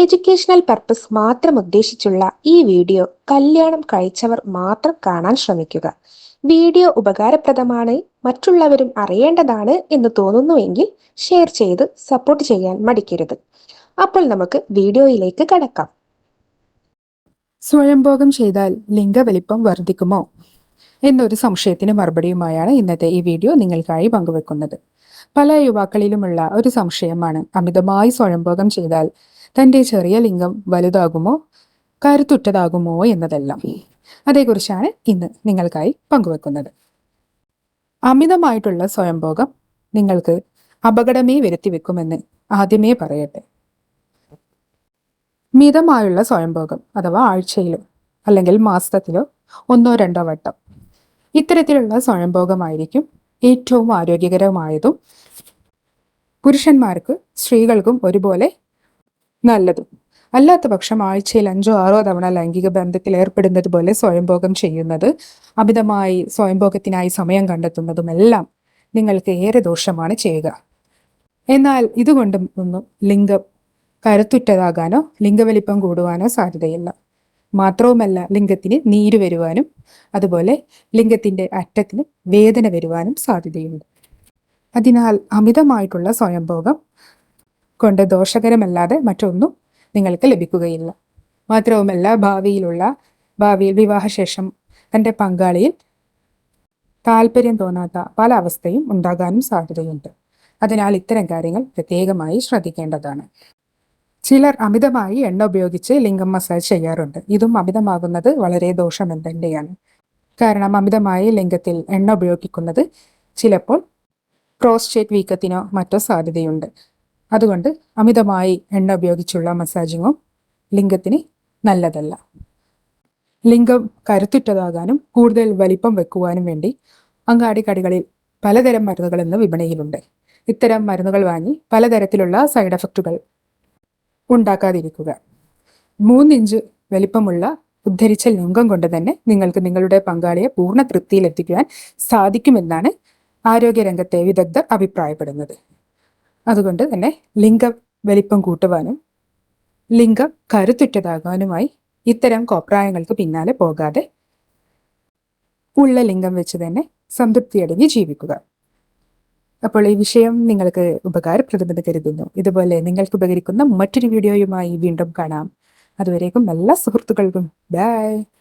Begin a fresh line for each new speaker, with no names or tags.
Educational purpose മാത്രം ഉദ്ദേശിച്ചുള്ള ഈ video കല്യാണം കഴിച്ചവർ മാത്രം കാണാൻ ശ്രമിക്കുക. വീഡിയോ ഉപകാരപ്രദമാണ് മറ്റുള്ളവരും അറിയേണ്ടതാണ് എന്ന് തോന്നുന്നുവെങ്കിൽ ഷെയർ ചെയ്ത് സപ്പോർട്ട് ചെയ്യാൻ മടിക്കരുത്. അപ്പോൾ നമുക്ക് വീഡിയോയിലേക്ക് കടക്കാം.
സ്വയംഭോഗം ചെയ്താൽ ലിംഗവലിപ്പം വർദ്ധിക്കുമോ? എന്നൊരു സംശയത്തിന് മറുപടിയുമായാണ് ഇന്നത്തെ ഈ വീഡിയോ നിങ്ങൾക്കായി പങ്കുവെക്കുന്നത്. പല യുവാക്കളിലുമുള്ള ഒരു സംശയമാണ് അമിതമായി സ്വയംഭോഗം ചെയ്താൽ തന്റെ ചെറിയ ലിംഗം വലുതാകുമോ കരുത്തുറ്റതാകുമോ എന്നതെല്ലാം അതേക്കുറിച്ചാണ് ഇന്ന് നിങ്ങൾക്കായി പങ്കുവെക്കുന്നത്. അമിതമായിട്ടുള്ള സ്വയംഭോഗം നിങ്ങൾക്ക് അപകടമേ വരുത്തി വെക്കുമെന്ന് ആദ്യമേ പറയട്ടെ. മിതമായുള്ള സ്വയംഭോഗം അഥവാ ആഴ്ചയിലോ അല്ലെങ്കിൽ മാസത്തിലോ ഒന്നോ രണ്ടോ വട്ടം ഇത്തരത്തിലുള്ള സ്വയംഭോഗമായിരിക്കും ഏറ്റവും ആരോഗ്യകരമായതും പുരുഷന്മാർക്ക് സ്ത്രീകൾക്കും ഒരുപോലെ നല്ലതും. അല്ലാത്ത പക്ഷം ആഴ്ചയിൽ അഞ്ചോ ആറോ തവണ ലൈംഗിക ബന്ധത്തിൽ ഏർപ്പെടുന്നത് പോലെ സ്വയംഭോഗം ചെയ്യുന്നത് അമിതമായി സ്വയംഭോഗത്തിനായി സമയം കണ്ടെത്തുന്നതും എല്ലാം നിങ്ങൾക്ക് ഏറെ ദോഷമാണ് ചെയ്യുക. എന്നാൽ ഇതുകൊണ്ടും ഒന്നും ലിംഗം കരുത്തുറ്റതാകാനോ ലിംഗവലിപ്പം കൂടുവാനോ സാധ്യതയില്ല. മാത്രവുമല്ല ലിംഗത്തിന് നീര് വരുവാനും അതുപോലെ ലിംഗത്തിന്റെ അറ്റത്തിന് വേദന വരുവാനും സാധ്യതയുണ്ട്. അതിനാൽ അമിതമായിട്ടുള്ള സ്വയംഭോഗം കൊണ്ട് ദോഷകരമല്ലാതെ മറ്റൊന്നും നിങ്ങൾക്ക് ലഭിക്കുകയില്ല. മാത്രവുമല്ല ഭാവിയിലുള്ള ഭാവിയിൽ വിവാഹശേഷം തന്റെ പങ്കാളിയിൽ താല്പര്യം തോന്നാത്ത പല അവസ്ഥയും ഉണ്ടാകാനും സാധ്യതയുണ്ട്. അതിനാൽ ഇത്തരം കാര്യങ്ങൾ പ്രത്യേകമായി ശ്രദ്ധിക്കേണ്ടതാണ്. ചിലർ അമിതമായി എണ്ണ ഉപയോഗിച്ച് ലിംഗം മസാജ് ചെയ്യാറുണ്ട്. ഇതും അമിതമാകുന്നത് വളരെ ദോഷം തന്നെയാണ്. കാരണം അമിതമായി ലിംഗത്തിൽ എണ്ണ ഉപയോഗിക്കുന്നത് ചിലപ്പോൾ പ്രോസ്റ്റേറ്റ് വീക്കത്തിനോ മറ്റോ സാധ്യതയുണ്ട്. അതുകൊണ്ട് അമിതമായി എണ്ണ ഉപയോഗിച്ചുള്ള മസാജിങ്ങും ലിംഗത്തിന് നല്ലതല്ല. ലിംഗം കരുത്തുറ്റതാകാനും കൂടുതൽ വലിപ്പം വെക്കുവാനും വേണ്ടി അങ്ങാടി കടികളിൽ പലതരം മരുന്നുകൾ ഇന്ന് വിപണിയിലുണ്ട്. ഇത്തരം മരുന്നുകൾ വാങ്ങി പലതരത്തിലുള്ള സൈഡ് എഫക്റ്റുകൾ ഉണ്ടാക്കാതിരിക്കുക. മൂന്നിഞ്ച് വലിപ്പമുള്ള ഉദ്ധരിച്ച ലിംഗം കൊണ്ട് തന്നെ നിങ്ങൾക്ക് നിങ്ങളുടെ പങ്കാളിയെ പൂർണ തൃപ്തിയിലെത്തിക്കുവാൻ സാധിക്കുമെന്നാണ് ആരോഗ്യരംഗത്തെ വിദഗ്ധർ അഭിപ്രായപ്പെടുന്നത്. അതുകൊണ്ട് തന്നെ ലിംഗ വലിപ്പം കൂട്ടുവാനും ലിംഗം കരുത്തുറ്റതാകാനുമായി ഇത്തരം കോപ്രായങ്ങൾക്ക് പിന്നാലെ പോകാതെ ഉള്ള ലിംഗം വെച്ച് തന്നെ സംതൃപ്തിയടങ്ങി ജീവിക്കുക. അപ്പോൾ ഈ വിഷയം നിങ്ങൾക്ക് ഉപകാരപ്രദമെന്ന് കരുതുന്നു. ഇതുപോലെ നിങ്ങൾക്ക് ഉപകരിക്കുന്ന മറ്റൊരു വീഡിയോയുമായി വീണ്ടും കാണാം. അതുവരേക്കും എല്ലാ സുഹൃത്തുക്കൾക്കും. ബൈ.